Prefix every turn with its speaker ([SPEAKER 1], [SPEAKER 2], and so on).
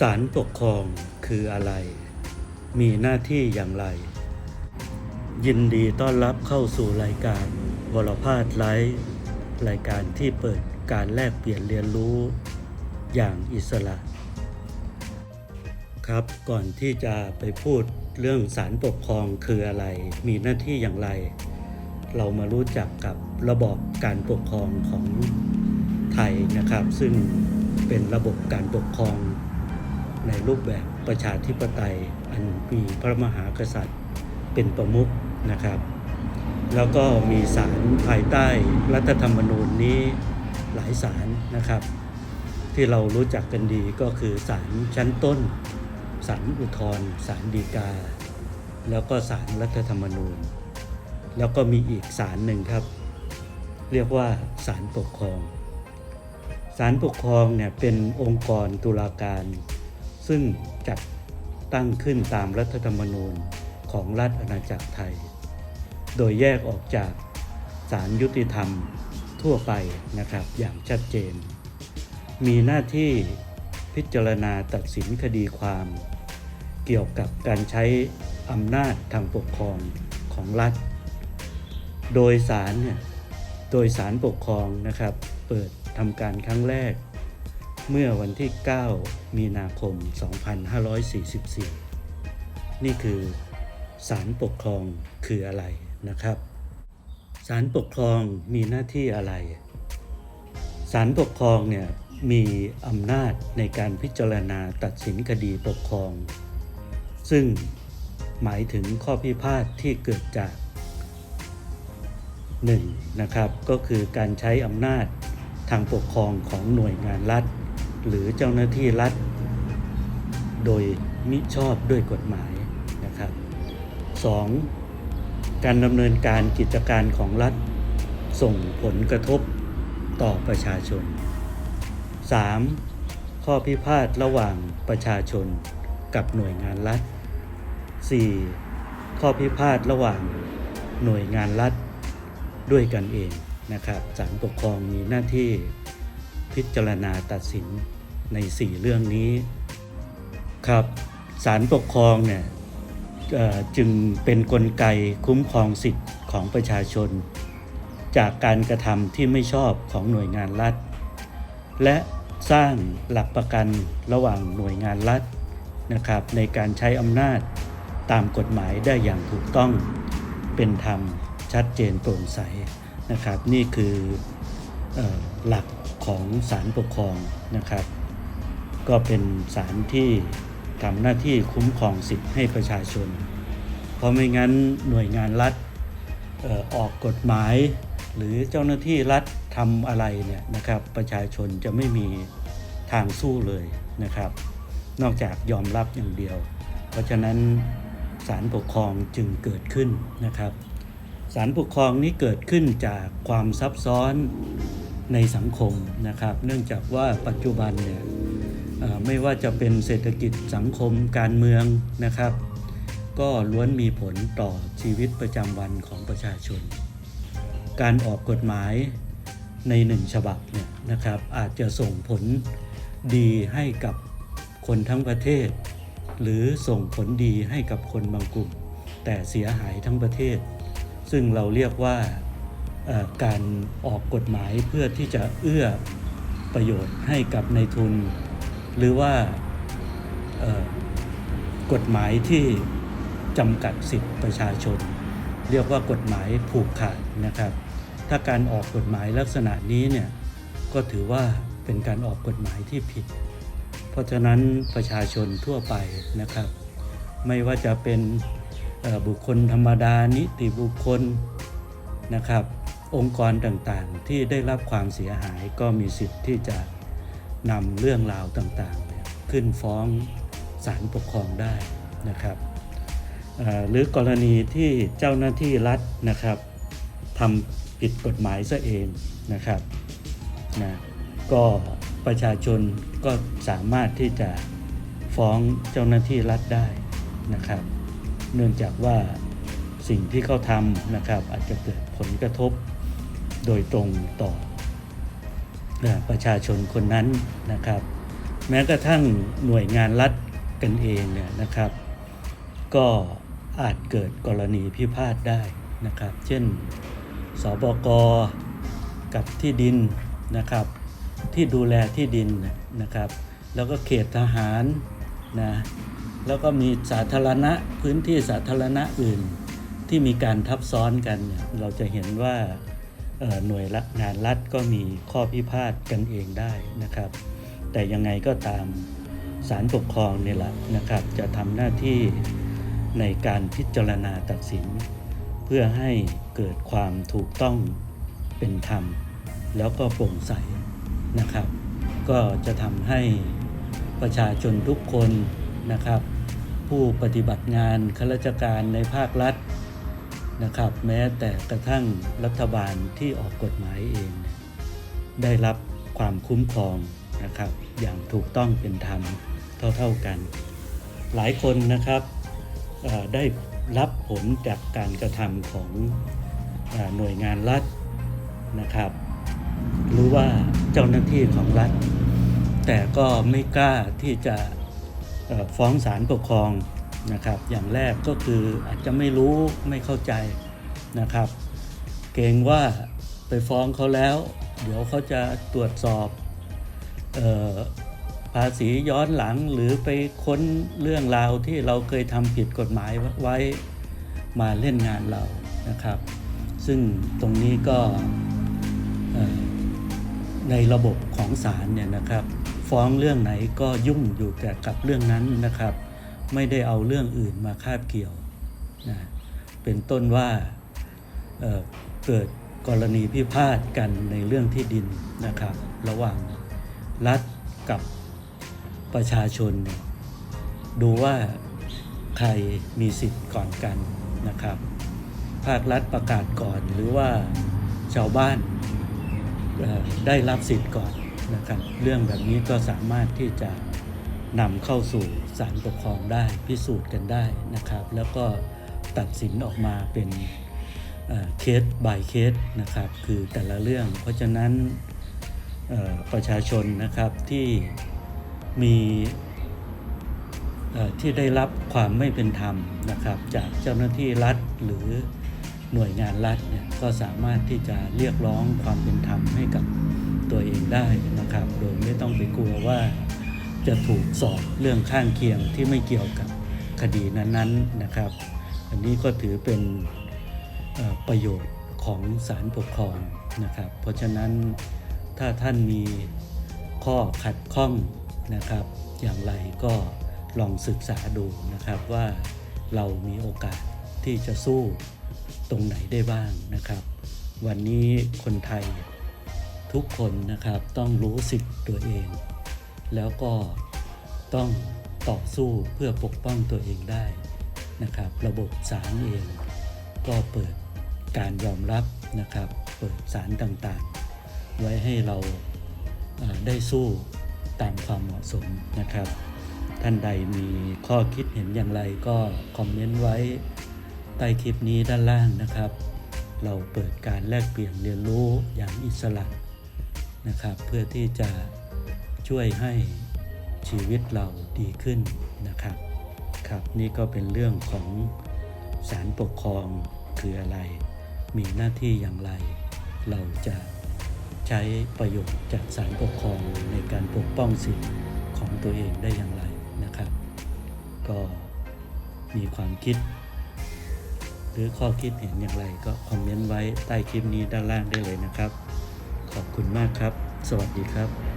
[SPEAKER 1] ศาลปกครองคืออะไร มีหน้าที่อย่างไร ยินดีต้อนรับเข้าสู่รายการวรพาสไลฟ์รายการที่เปิดการแลกเปลี่ยนเรียนรู้ อย่างอิสระ ครับก่อนที่จะไปพูดเรื่องศาลปกครองคืออะไร มีหน้าที่อย่างไร เรามารู้จักกับระบบการปกครองของไทยนะครับ ซึ่งเป็นระบบการปกครอง ในรูปแบบประชาธิปไตยอันมีพระมหากษัตริย์เป็นประมุขนะครับ แล้วก็มีศาลภายใต้รัฐธรรมนูญนี้หลายศาลนะครับ ที่เรารู้จักกันดีก็คือศาลชั้นต้นศาลอุทธรศาลฎีกา แล้วก็ศาลรัฐธรรมนูญ แล้วก็มีอีกศาลหนึ่งครับ เรียกว่าศาลปกครองศาลปกครองเนี่ยเป็นองค์กรตุลาการ ซึ่งจัดตั้งขึ้นตามรัฐธรรมนูญของรัฐอาณาจักรไทย โดยแยกออกจากศาลยุติธรรมทั่วไปนะครับอย่างชัดเจน มีหน้าที่พิจารณาตัดสินคดีความ เกี่ยวกับการใช้อำนาจทางปกครองของรัฐ โดยศาลเนี่ยโดยศาลปกครองนะครับ เปิดทำการครั้งแรก เมื่อวันที่ 9 มีนาคม 2544 นี่คือศาลปกครองคืออะไรนะครับศาลปกครองมีหน้าที่อะไรศาลปกครองเนี่ยมีอำนาจในการพิจารณาตัดสินคดีปกครอง ซึ่งหมายถึงข้อพิพาทที่เกิดจาก 1. นะครับก็คือการใช้อำนาจทางปกครองของหน่วยงานรัฐ หรือเจ้าหน้าที่รัฐ โดยมิชอบด้วยกฎหมายนะครับ 2. การดำเนินการกิจการของรัฐ ส่งผลกระทบต่อประชาชน 3. ข้อพิพาทระหว่างประชาชนกับหน่วยงานรัฐ 4. ข้อพิพาทระหว่างหน่วยงานรัฐด้วยกันเองนะครับศาลปกครองมีหน้าที่ พิจารณาตัดสินใน 4 เรื่องนี้ครับศาลปกครองเนี่ยจึงเป็นนกลไกคุ้มครองสิทธิ์ของประชาชน จากการกระทำที่ไม่ชอบของหน่วยงานรัฐ และสร้างหลักประกันระหว่างหน่วยงานรัฐนะครับในการใช้อำนาจตามกฎหมายได้อย่างถูกต้องเป็นธรรมชัดเจนโปร่งใสนะครับ นี่คือออหลัก ของศาลปกครองนะครับ ก็เป็นศาลที่ทำหน้าที่คุ้มครองสิทธิ์ให้ประชาชน เพราะไม่งั้นหน่วยงานรัฐออออกกฎหมาย หรือเจ้าหน้าที่รัฐทำอะไรเนี่ยนะครับประชาชนจะไม่มีทางสู้เลยนะครับ นอกจากยอมรับอย่างเดียว เพราะฉะนั้นศาลปกครองจึงเกิดขึ้นนะครับศาลปกครองนี้เกิดขึ้นจากความซับซ้อน ในสังคมนะครับ เนื่องจากว่าปัจจุบันเนี่ยไม่ว่าจะเป็นเศรษฐกิจสังคมการเมืองนะครับ ก็ล้วนมีผลต่อชีวิตประจำวันของประชาชน การออกกฎหมายในหนึ่งฉบับเนี่ยนะครับอาจจะส่งผลดีให้กับคนทั้งประเทศ หรือส่งผลดีให้กับคนบางกลุ่ม แต่เสียหายทั้งประเทศ ซึ่งเราเรียกว่า การออกกฎหมายเพื่อที่จะเอื้อประโยชน์ให้กับในทุน หรือว่ากฎหมายที่จำกัดสิทธิประชาชน เรียกว่ากฎหมายผูกขาดนะครับ ถ้าการออกกฎหมายลักษณะนี้เนี่ยก็ถือว่าเป็นการออกกฎหมายที่ผิด เพราะฉะนั้นประชาชนทั่วไปนะครับ ไม่ว่าจะเป็นบุคคลธรรมดานิติบุคคลนะครับ องค์กรต่างๆ ที่ได้รับความเสียหายก็มีสิทธิ์ที่จะนำเรื่องราวต่างๆ ขึ้นฟ้องศาลปกครองได้นะครับหรือกรณีที่เจ้าหน้าที่รัฐนะครับทำผิดกฎหมายซะเองนะครับนะก็ประชาชนก็สามารถที่จะฟ้องเจ้าหน้าที่รัฐได้นะครับ เนื่องจากว่าสิ่งที่เขาทำนะครับอาจจะเกิดผลกระทบ โดยตรงต่อประชาชนคนนั้นนะครับ แม้กระทั่งหน่วยงานรัฐกันเองเนี่ยนะครับ ก็อาจเกิดกรณีพิพาทได้นะครับ เช่นสบกกับที่ดินนะครับ ที่ดูแลที่ดินนะครับ แล้วก็เขตทหารนะแล้วก็มีสาธารณะพื้นที่สาธารณะอื่นที่มีการทับซ้อนกันเนี่ยเราจะเห็นว่า หน่วยละงานรัฐก็มีข้อพิพาทกันเองได้นะครับ แต่ยังไงก็ตามศาลปกครองนี่แหละนะครับ จะทำหน้าที่ในการพิจารณาตัดสิน เพื่อให้เกิดความถูกต้องเป็นธรรม แล้วก็โปร่งใสนะครับ ก็จะทำให้ประชาชนทุกคนนะครับ ผู้ปฏิบัติงานข้าราชการในภาครัฐ นะครับแม้แต่กระทั่งรัฐบาลที่ออกกฎหมายเอง ได้รับความคุ้มครองนะครับอย่างถูกต้องเป็นธรรมเท่าๆกัน หลายคนนะครับได้รับผลจากการกระทำของอหน่วยงานรัฐนะครับหรือว่าเจ้าหน้าที่ของรัฐ แต่ก็ไม่กล้าที่จะฟ้องศาลปกครอง นะครับ อย่างแรกก็คืออาจจะไม่รู้ไม่เข้าใจนะครับ เกรงว่าไปฟ้องเขาแล้ว เดี๋ยวเขาจะตรวจสอบออภาษีย้อนหลังหรือไปค้นเรื่องราวที่เราเคยทำผิดกฎหมายไว้มาเล่นงานเรานะครับ ซึ่งตรงนี้ก็ในระบบของศาลเนี่ยนะครับ ฟ้องเรื่องไหนก็ยุ่งอยู่แต่กับเรื่องนั้นนะครับ ไม่ได้เอาเรื่องอื่นมาคาบเกี่ยวนะเป็นต้นว่าเเกิดกรณีพิพาทกันในเรื่องที่ดินนะครับ ระหว่างรัฐกับประชาชนเนี่ยดูว่าใครมีสิทธิ์ก่อนกันนะครับ ภาครัฐประกาศก่อนหรือว่าชาวบ้านได้รับสิทธิ์ก่อนนะครับ เรื่องแบบนี้ก็สามารถที่จะนำเข้าสู่ ศาลปกครองได้พิสูจน์กันได้นะครับ แล้วก็ตัดสินออกมาเป็นเคส by เคสนะครับ คือแต่ละเรื่อง เพราะฉะนั้นประชาชนนะครับที่มีที่ได้รับความไม่เป็นธรรมนะครับจากเจ้าหน้าที่รัฐหรือหน่วยงานรัฐเนี่ยก็สามารถที่จะเรียกร้องความเป็นธรรมให้กับตัวเองได้นะครับ โดยไม่ต้องไปกลัวว่า จะถูกสอบเรื่องข้างเคียงที่ไม่เกี่ยวกับคดีนั้นๆนะครับ อันนี้ก็ถือเป็นประโยชน์ของศาลปกครองนะครับ เพราะฉะนั้นถ้าท่านมีข้อขัดข้องนะครับ อย่างไรก็ลองศึกษาดูนะครับว่าเรามีโอกาสที่จะสู้ตรงไหนได้บ้างนะครับ วันนี้คนไทยทุกคนนะครับต้องรู้สิทธิ์ตัวเอง แล้วก็ต้องต่อสู้เพื่อปกป้องตัวเองได้นะครับ ระบบศาลเองก็เปิดการยอมรับนะครับ เปิดศาลต่างๆ ไว้ให้เราเอ่อได้สู้ตามความเหมาะสมนะครับ ท่านใดมีข้อคิดเห็นอย่างไรก็คอมเมนต์ไว้ใต้คลิปนี้ด้านล่างนะครับ เราเปิดการแลกเปลี่ยนเรียนรู้อย่างอิสระนะครับ เพื่อที่จะ ช่วยให้ชีวิตเราดีขึ้นนะครับ ครับนี่ก็เป็นเรื่องของศาลปกครองคืออะไร มีหน้าที่อย่างไร เราจะใช้ประโยชน์จากศาลปกครองในการปกป้องสิทธิของตัวเองได้อย่างไรนะครับ ก็มีความคิด หรือข้อคิดเห็นอย่างไรก็คอมเมนต์ไว้ใต้คลิปนี้ด้านล่างได้เลยนะครับ ขอบคุณมากครับ สวัสดีครับ